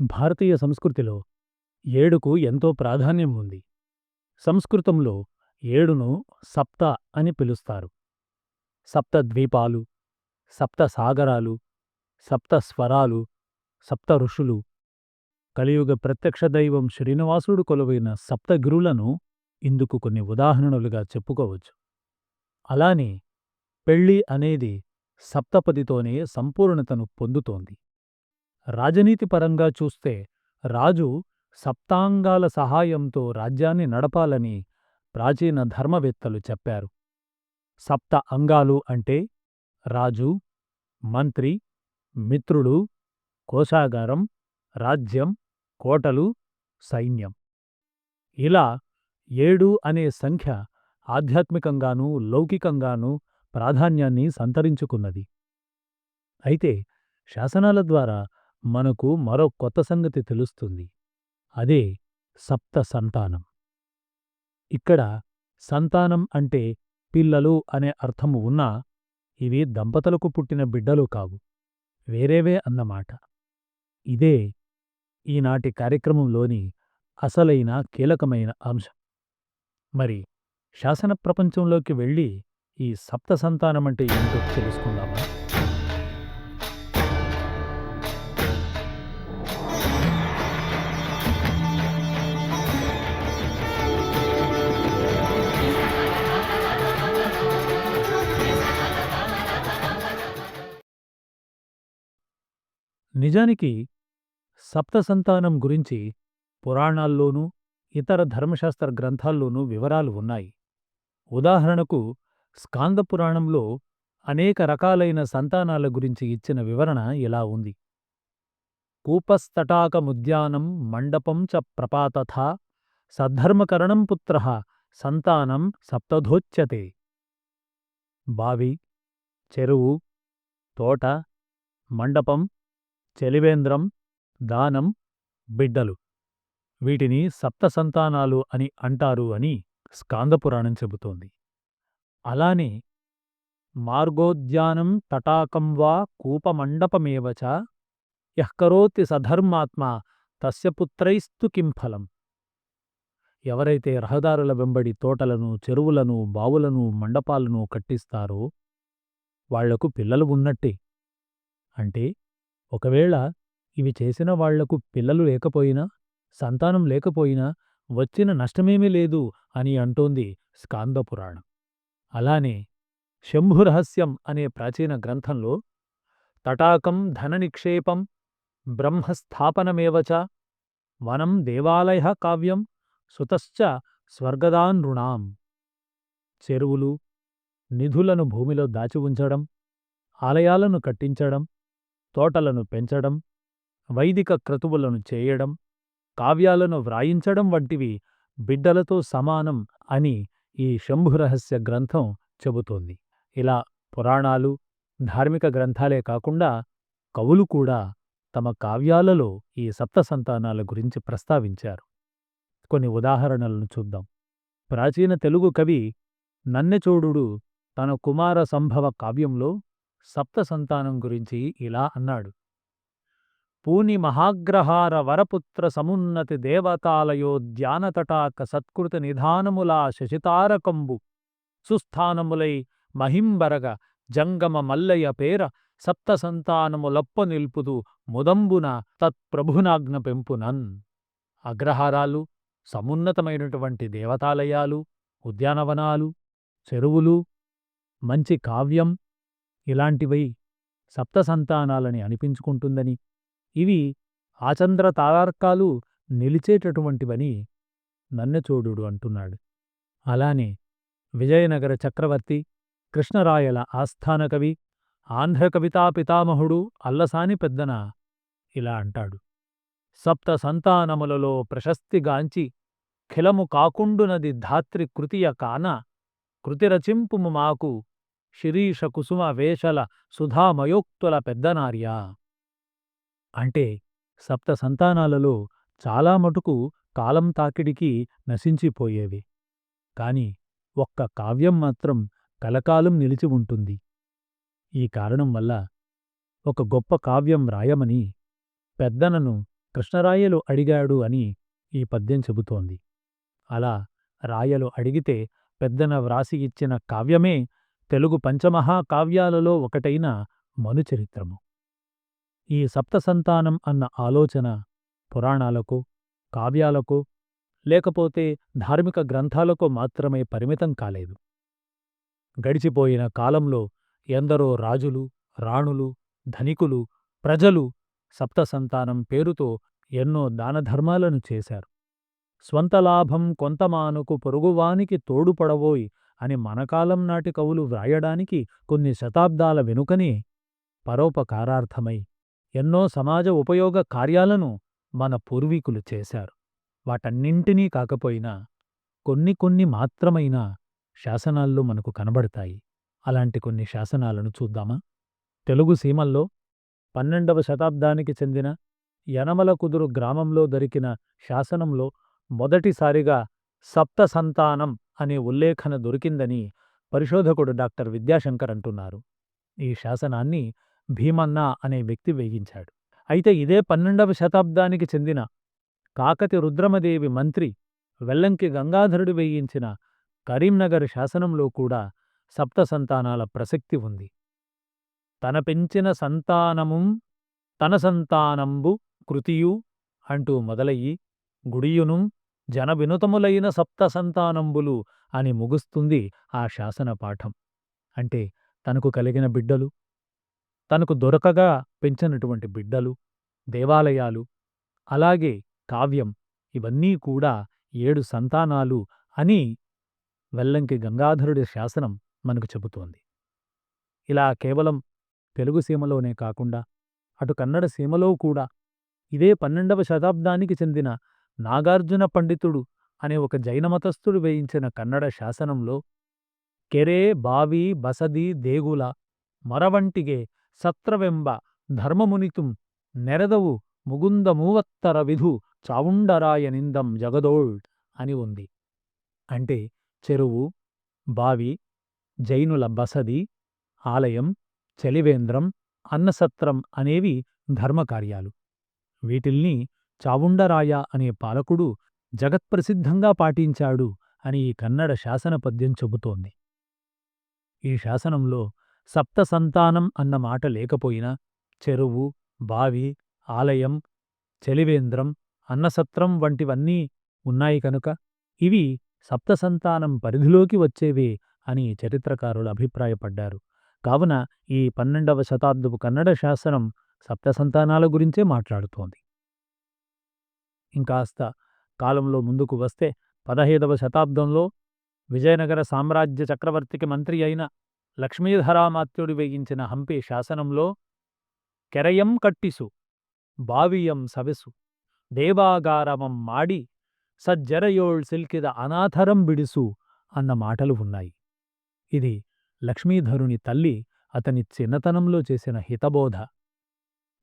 భారతీయ సంస్కృతిలో ఏడుకు ఎంతో ప్రాధాన్యం ఉంది. సంస్కృతంలో ఏడును సప్త అని పిలుస్తారు. సప్త ద్వీపాలు, సప్త సాగరాలు, సప్త స్వరాలు, సప్త ఋషులు, కలియుగ ప్రత్యక్ష దైవం శ్రీనివాసుడు కొలువైన సప్తగిరులను ఇందుకు కొన్ని ఉదాహరణలుగా చెప్పుకోవచ్చు. అలానే పెళ్ళి అనేది సప్తపదితోనే సంపూర్ణతను పొందుతోంది. రాజనీతిపరంగా చూస్తే రాజు సప్తాంగాల సహాయంతో రాజ్యాన్ని నడపాలని ప్రాచీన ధర్మవేత్తలు చెప్పారు. సప్త అంగాలు అంటే రాజు, మంత్రి, మిత్రుడు, కోశాగారం, రాజ్యం, కోటలు, సైన్యం. ఇలా ఏడు అనే సంఖ్య ఆధ్యాత్మికంగానూ, లౌకికంగానూ ప్రాధాన్యాన్ని సంతరించుకున్నది. అయితే శాసనాల ద్వారా మనకు మరో కొత్త సంగతి తెలుస్తుంది. అదే సప్త సంతానం. ఇక్కడ సంతానం అంటే పిల్లలు అనే అర్థము ఉన్నా ఇవి దంపతులకు పుట్టిన బిడ్డలు కావు. వేరేవే అన్నమాట. ఇదే ఈనాటి కార్యక్రమంలోని అసలైన కీలకమైన అంశం. మరి శాసన ప్రపంచంలోకి వెళ్ళి ఈ సప్త సంతానమంటే ఏమిటో తెలుసుకుందామా? నిజానికి సప్తసంతానం గురించి పురాణాల్లోనూ, ఇతర ధర్మశాస్త్ర గ్రంథాల్లోనూ వివరాలు ఉన్నాయి. ఉదాహరణకు స్కాంద పురాణంలో అనేక రకాలైన సంతానాల గురించి ఇచ్చిన వివరణ ఇలా ఉంది. కూపస్తటాకముద్యానం మండపం చ ప్రపాతథా సద్ధర్మకరణం పుత్రః సంతానం సప్తధోచ్యతే. బావి, చెరువు, తోట, మండపం, చెలివేంద్రం దానం, బిడ్డలు వీటిని సప్తసంతానాలు అని అంటారు అని స్కాందపురాణం చెబుతోంది. అలానే మార్గోద్యానం తటాకం వా కూపమండపమేవచ యహ్కరోతి సధర్మాత్మ తస్య పుత్రైస్తు కిం ఫలం. ఎవరైతే రహదారుల వెంబడి తోటలను, చెరువులను, బావులను, మండపాలను కట్టిస్తారో వాళ్ళకు పిల్లలు ఉన్నట్టే. అంటే ఒకవేళ ఇవి చేసిన వాళ్ళకు పిల్లలు లేకపోయినా, సంతానం లేకపోయినా వచ్చిన నష్టమేమీ లేదు అని అంటోంది స్కాందపురాణం. అలానే శంభురహస్యం అనే ప్రాచీన గ్రంథంలో తటాకం ధననిక్షేపం నిక్షేపం బ్రహ్మస్థాపనమేవచ వనం దేవాలయ కావ్యం సుతశ్చ స్వర్గదానృణాం. చెరువులు, నిధులను భూమిలో దాచి ఉంచడం, ఆలయాలను కట్టించడం, తోటలను పెంచడం, వైదిక క్రతువులను చేయడం, కావ్యాలను వ్రాయించడం వంటివి బిడ్డలతో సమానం అని ఈ శంభురహస్య గ్రంథం చెబుతోంది. ఇలా పురాణాలు, ధార్మిక గ్రంథాలే కాకుండా కవులు కూడా తమ కావ్యాలలో ఈ సప్త సంతానాల గురించి ప్రస్తావించారు. కొన్ని ఉదాహరణలను చూద్దాం. ప్రాచీన తెలుగు కవి నన్నెచోడుడు తన కుమార సంభవ కావ్యంలో సప్త సంతానం గురించి ఇలా అన్నాడు. పూని మహాగ్రహార వరపుత్ర సమున్నతి దేవతాలయోద్యానతటాక సత్కృత నిధానములా శశితారకంబు సుస్థానములై మహింబరగ జంగమ మల్లయ్య పేర సప్త సంతానములొప్ప నిల్పుదు ముదంబున తత్ప్రభునాజ్ఞ పెంపునన్. అగ్రహారాలు, సమున్నతమైనటువంటి దేవతాలయాలు, ఉద్యానవనాలు, చెరువులు, మంచి కావ్యం ఇలాంటివై సప్తసంతానాలని అనిపించుకుంటుందని, ఇవి ఆచంద్ర తారార్కాలు నిలిచేటటువంటివని నన్నెచోడు అంటున్నాడు. అలానే విజయనగర చక్రవర్తి, కృష్ణరాయల ఆస్థానకవి, ఆంధ్ర కవితా పితామహుడు అల్లసాని పెద్దన ఇలా అంటాడు. సప్త సంతానములలో ప్రశస్తిగాంచి ఖిలము కాకుండునది ధాత్రి కృతియ కాన కృతిరచింపుము మాకు శిరీష కుసుమ వేషల సుధామయోక్తుల పెద్దనార్యా. అంటే సప్త సంతానాలలో చాలా మటుకు కాలం తాకిడికి నశించిపోయేవి. కాని ఒక్క కావ్యం మాత్రం కలకాలం నిలిచి ఉంటుంది. ఈ కారణం వల్ల ఒక గొప్ప కావ్యం రాయమని పెద్దనను కృష్ణరాయలు అడిగాడు అని ఈ పద్యం చెబుతోంది అలా రాయలు అడిగితే పెద్దన వ్రాసి ఇచ్చిన కావ్యమే తెలుగు పంచమహాకావ్యాలలో ఒకటైన మనుచరిత్రము. ఈ సప్తసంతానం అన్న ఆలోచన పురాణాలకు కావ్యాలకు లేకపోతే ధార్మిక గ్రంథాలకు మాత్రమే పరిమితం కాలేదు. గడిచిపోయిన కాలంలో ఎందరో రాజులు రాణులు ధనికులు ప్రజలు సప్తసంతానం పేరుతో ఎన్నో దానధర్మాలను చేశారు. స్వంత లాభం కొంతమానుకు పొరుగువానికి తోడుపడబోయి అని మనకాలం నాటి కవులు వ్రాయడానికి కొన్ని శతాబ్దాల వెనుకనే పరోపకారార్థమై ఎన్నో సమాజ ఉపయోగ కార్యాలను మన పూర్వీకులు చేశారు. వాటన్నింటినీ కాకపోయినా కొన్ని కొన్ని మాత్రమైనా శాసనాల్లో మనకు కనబడతాయి. అలాంటి కొన్ని శాసనాలను చూద్దామా? తెలుగు సీమల్లో పన్నెండవ శతాబ్దానికి చెందిన యనమల కుదురు గ్రామంలో దొరికిన శాసనంలో మొదటిసారిగా సప్త సంతానం అనే ఉల్లేఖన దొరికిందని పరిశోధకుడు డాక్టర్ విద్యాశంకర్ అంటున్నారు. ఈ శాసనాన్ని భీమన్న అనే వ్యక్తి వేయించాడు. అయితే ఇదే పన్నెండవ శతాబ్దానికి చెందిన కాకతి రుద్రమదేవి మంత్రి వెల్లంకి గంగాధరుడు వేయించిన కరీంనగర్ శాసనంలో కూడా సప్త సంతానాల ప్రసక్తి ఉంది. తన పెంచిన సంతానము తన సంతానంబు కృతియు అంటూ మొదలయ్యి గుడియునుం జనవినుతములైన సప్త సంతానంబులు అని ముగుస్తుంది ఆ శాసన పాఠం. అంటే తనకు కలిగిన బిడ్డలు తనకు దొరకగా పెంచినటువంటి బిడ్డలు దేవాలయాలు అలాగే కావ్యం ఇవన్నీ కూడా ఏడు సంతానాలు అని వెల్లంకి గంగాధరుడి శాసనం మనకు చెబుతోంది. ఇలా కేవలం తెలుగు సీమలోనే కాకుండా అటు కన్నడ సీమలో కూడా ఇదే పన్నెండవ శతాబ్దానికి చెందిన నాగార్జున పండితుడు అనే ఒక జైనమతస్థుడు వేయించిన కన్నడ శాసనంలో కెరే బావి బసది దేగుల మరవంటిగే సత్రవెంబ ధర్మమునితుం నెరదవు ముగుంద మూవత్తర విధు చావుండరాయనిందం జగదోళ్ అని ఉంది. అంటే చెరువు బావి జైనుల బసది ఆలయం చలివేంద్రం అన్నసత్రం అనేవి ధర్మకార్యాలు. వీటిల్ని చావుండరాయ అనే పాలకుడు జగత్ప్రసిద్ధంగా పాటించాడు అని ఈ కన్నడ శాసన పద్యం చెబుతోంది. ఈ శాసనంలో సప్తసంతానం అన్న మాట లేకపోయినా చెరువు బావి ఆలయం చెలివేంద్రం అన్నసత్రం వంటివన్నీ ఉన్నాయి కనుక ఇవి సప్తసంతానం పరిధిలోకి వచ్చేవే అని చరిత్రకారులు అభిప్రాయపడ్డారు. కావున ఈ పన్నెండవ శతాబ్దపు కన్నడ శాసనం సప్తసంతానాల గురించే మాట్లాడుతోంది. ఇంకాస్త కాలంలో ముందుకు వస్తే పదహైదవ శతాబ్దంలో విజయనగర సామ్రాజ్య చక్రవర్తికి మంత్రి అయిన లక్ష్మీధరామాత్యుడు వేయించిన హంపి శాసనంలో కెరయం కట్టిసు బావియం సవెసు దేవాగారమం మాడి సజ్జరయోళ్ సిల్కిద అనాథరం బిడిసు అన్న మాటలు ఉన్నాయి. ఇది లక్ష్మీధరుని తల్లి అతని చిన్నతనంలో చేసిన హితబోధ.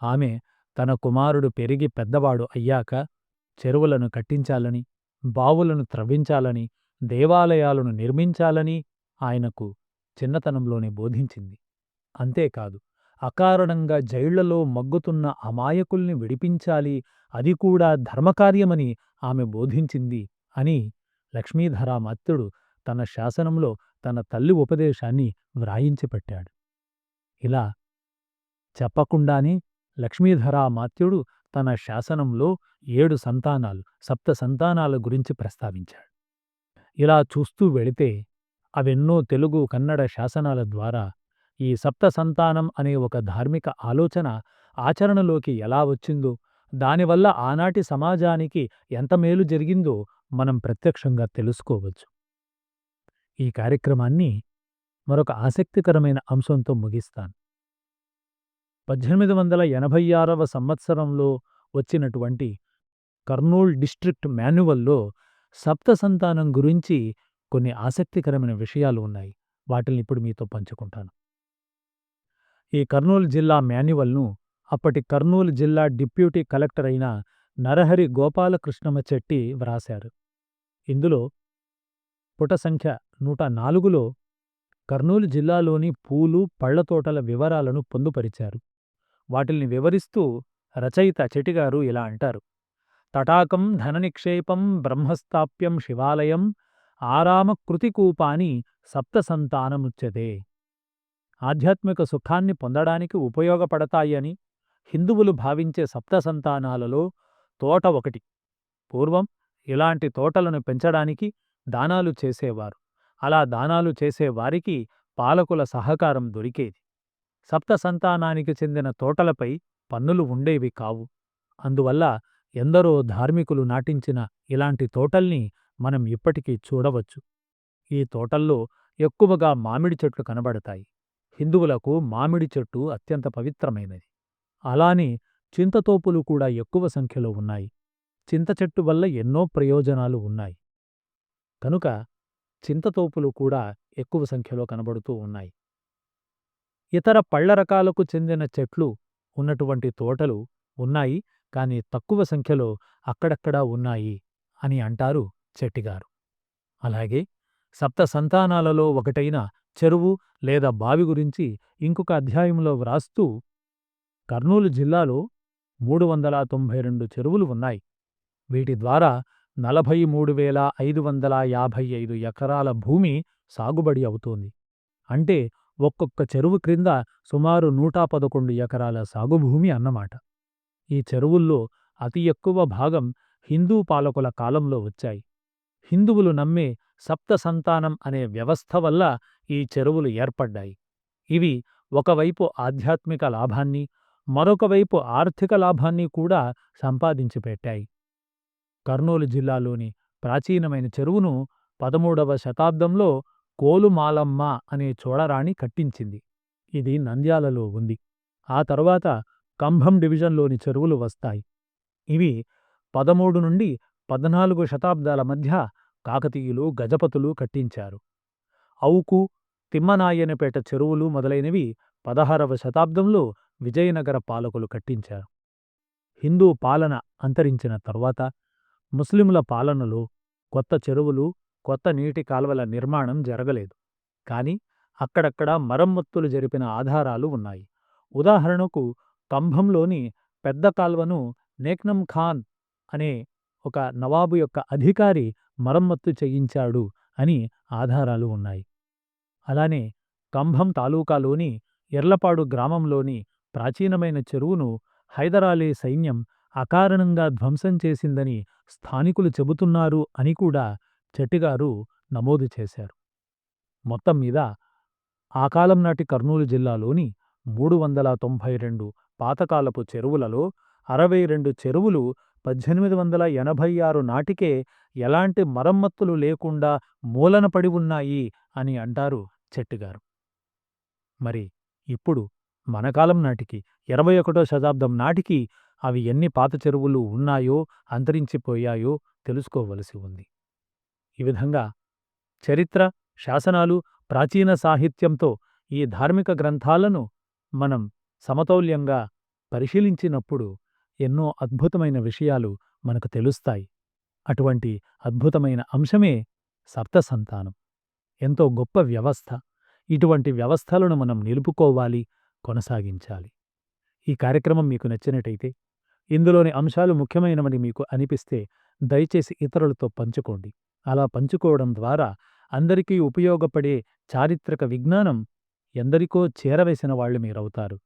ఆమె తన కుమారుడు పెరిగి పెద్దవాడు అయ్యాక చెరువులను కట్టించాలని బావులను త్రవ్వించాలని దేవాలయాలను నిర్మించాలని ఆయనకు చిన్నతనంలోనే బోధించింది. అంతేకాదు అకారణంగా జైళ్ళలో మగ్గుతున్న అమాయకుల్ని విడిపించాలి అది కూడా ధర్మకార్యమని ఆమె బోధించింది అని లక్ష్మీధరామత్తుడు తన శాసనంలో తన తల్లి ఉపదేశాన్ని వ్రాయించిపెట్టాడు. ఇలా చెప్పకుండానే లక్ష్మీధరామాత్యుడు తన శాసనంలో ఏడు సంతానాలు సప్త సంతానాల గురించి ప్రస్తావించాడు. ఇలా చూస్తూ వెళితే అవెన్నో తెలుగు కన్నడ శాసనాల ద్వారా ఈ సప్త సంతానం అనే ఒక ధార్మిక ఆలోచన ఆచరణలోకి ఎలా వచ్చిందో దానివల్ల ఆనాటి సమాజానికి ఎంత మేలు జరిగిందో మనం ప్రత్యక్షంగా తెలుసుకోవచ్చు. ఈ కార్యక్రమాన్ని మరొక ఆసక్తికరమైన అంశంతో ముగిస్తాను. పద్దెనిమిది వందల ఎనభై ఆరవ సంవత్సరంలో వచ్చినటువంటి కర్నూల్ డిస్ట్రిక్ట్ మాన్యువల్లో సప్త సంతానం గురించి కొన్ని ఆసక్తికరమైన విషయాలు ఉన్నాయి. వాటిని ఇప్పుడు మీతో పంచుకుంటాను. ఈ కర్నూలు జిల్లా మాన్యువల్ను అప్పటి కర్నూలు జిల్లా డిప్యూటీ కలెక్టర్ అయిన నరహరి గోపాలకృష్ణమ చెట్టి వ్రాశారు. ఇందులో పుట సంఖ్య నూట నాలుగులో కర్నూలు జిల్లాలోని పూలు పళ్ళతోటల వివరాలను పొందుపరిచారు. వాటిల్ని వివరిస్తూ రచయిత చెటిగారు ఇలా అంటారు. తటాకం ధననిక్షేపం బ్రహ్మస్థాప్యం శివాలయం ఆరామ కృతికూపాని సప్తసంతానముచ్యతే ఆధ్యాత్మిక సుఖాన్ని పొందడానికి ఉపయోగపడతాయని హిందువులు భావించే సప్తసంతానాలలో తోట ఒకటి. పూర్వం ఇలాంటి తోటలను పెంచడానికి దానాలు చేసేవారు. అలా దానాలు చేసేవారికి పాలకుల సహకారం దొరికేది. సప్త సంతానానికి చెందిన తోటలపై పన్నులు ఉండేవి కావు. అందువల్ల ఎందరో ధార్మికులు నాటించిన ఇలాంటి తోటల్ని మనం ఇప్పటికీ చూడవచ్చు. ఈ తోటల్లో ఎక్కువగా మామిడి చెట్లు కనబడతాయి. హిందువులకు మామిడి చెట్టు అత్యంత పవిత్రమైనది. అలానే చింతతోపులు కూడా ఎక్కువ సంఖ్యలో ఉన్నాయి. చింత చెట్టు వల్ల ఎన్నో ప్రయోజనాలు ఉన్నాయి. కనుక చింతతోపులు కూడా ఎక్కువ సంఖ్యలో కనబడుతూ ఉన్నాయి. ఇతర పళ్ళ రకాలకు చెందిన చెట్లు ఉన్నటువంటి తోటలు ఉన్నాయి కాని తక్కువ సంఖ్యలో అక్కడక్కడా ఉన్నాయి అని అంటారు చెట్టిగారు. అలాగే సప్త సంతానాలలో ఒకటైన చెరువు లేదా బావి గురించి ఇంకొక అధ్యాయంలో వ్రాస్తూ కర్నూలు జిల్లాలో మూడు వందల తొంభై రెండు చెరువులు ఉన్నాయి. వీటి ద్వారా నలభై మూడు వేల ఐదు వందల యాభై ఐదు ఎకరాల భూమి సాగుబడి అవుతోంది. అంటే ఒక్కొక్క చెరువు క్రింద సుమారు నూట పదకొండు ఎకరాల సాగుభూమి అన్నమాట. ఈ చెరువుల్లో అతి ఎక్కువ భాగం హిందూ పాలకుల కాలంలో వచ్చాయి. హిందువులు నమ్మే సప్త సంతానం అనే వ్యవస్థ వల్ల ఈ చెరువులు ఏర్పడ్డాయి. ఇవి ఒకవైపు ఆధ్యాత్మిక లాభాన్ని మరొకవైపు ఆర్థిక లాభాన్ని కూడా సంపాదించి పెట్టాయి. కర్నూలు జిల్లాలోని ప్రాచీనమైన చెరువును పదమూడవ శతాబ్దంలో కోలుమాలమ్మ అనే చోళరాణి కట్టించింది. ఇది నంద్యాలలో ఉంది. ఆ తరువాత కంభం డివిజన్లోని చెరువులు వస్తాయి. ఇవి పదమూడు నుండి పద్నాలుగు శతాబ్దాల మధ్య కాకతీయులు గజపతులు కట్టించారు. అవుకు తిమ్మనాయనపేట చెరువులు మొదలైనవి పదహారవ శతాబ్దంలో విజయనగర పాలకులు కట్టించారు. హిందూ పాలన అంతరించిన తరువాత ముస్లింల పాలనలో కొత్త చెరువులు కొత్త నీటి కాల్వల నిర్మాణం జరగలేదు. కాని అక్కడక్కడ మరమ్మత్తులు జరిపిన ఆధారాలు ఉన్నాయి. ఉదాహరణకు కంభంలోని పెద్ద కాల్వను నేక్నం ఖాన్ అనే ఒక నవాబు యొక్క అధికారి మరమ్మత్తు చేయించాడు అని ఆధారాలు ఉన్నాయి. అలానే కంభం తాలూకాలోని ఎర్లపాడు గ్రామంలోని ప్రాచీనమైన చెరువును హైదరాలీ సైన్యం అకారణంగా ధ్వంసం చేసిందని స్థానికులు చెబుతున్నారు అని కూడా చెట్టిగారు నమోదు చేశారు. మొత్తం మీద ఆ కాలం నాటి కర్నూలు జిల్లాలోని మూడు వందల తొంభై రెండు పాతకాలపు చెరువులలో అరవై రెండు చెరువులు పద్దెనిమిది వందల ఎనభై ఆరు నాటికే ఎలాంటి మరమ్మత్తులు లేకుండా మూలన పడి ఉన్నాయి అని అంటారు చెట్టిగారు మరి ఇప్పుడు మన కాలం నాటికి ఇరవై ఒకటో శతాబ్దం నాటికి అవి ఎన్ని పాత చెరువులు ఉన్నాయో అంతరించిపోయాయో తెలుసుకోవలసి ఉంది. ఈ విధంగా చరిత్ర శాసనాలు ప్రాచీన సాహిత్యంతో ఈ ధార్మిక గ్రంథాలను మనం సమతౌల్యంగా పరిశీలించినప్పుడు ఎన్నో అద్భుతమైన విషయాలు మనకు తెలుస్తాయి. అటువంటి అద్భుతమైన అంశమే సప్తసంతానం ఎంతో గొప్ప వ్యవస్థ. ఇటువంటి వ్యవస్థలను మనం నిలుపుకోవాలి కొనసాగించాలి. ఈ కార్యక్రమం మీకు నచ్చినట్టయితే ఇందులోని అంశాలు ముఖ్యమైనవని మీకు అనిపిస్తే దయచేసి ఇతరులతో పంచుకోండి. అలా పంచుకోవడం ద్వారా అందరికీ ఉపయోగపడే చారిత్రక విజ్ఞానం ఎందరికో చేరవేసిన వాళ్ళు మీరవుతారు.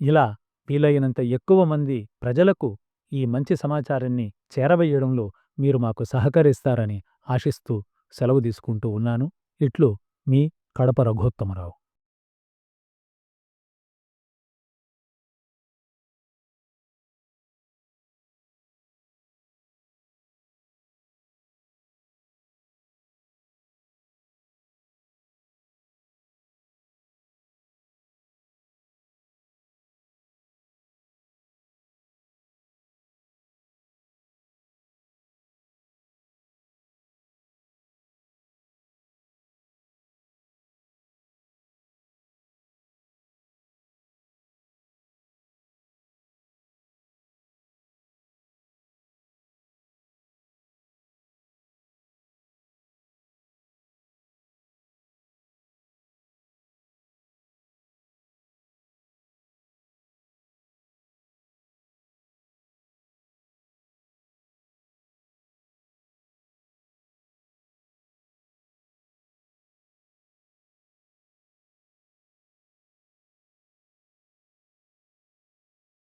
ఇలా వీలైనంత ఎక్కువ మంది ప్రజలకు ఈ మంచి సమాచారాన్ని చేరవేయడంలో మీరు మాకు సహకరిస్తారని ఆశిస్తూ సెలవు తీసుకుంటూ ఉన్నాను. ఇట్లు మీ కడప రఘోత్తమరావు.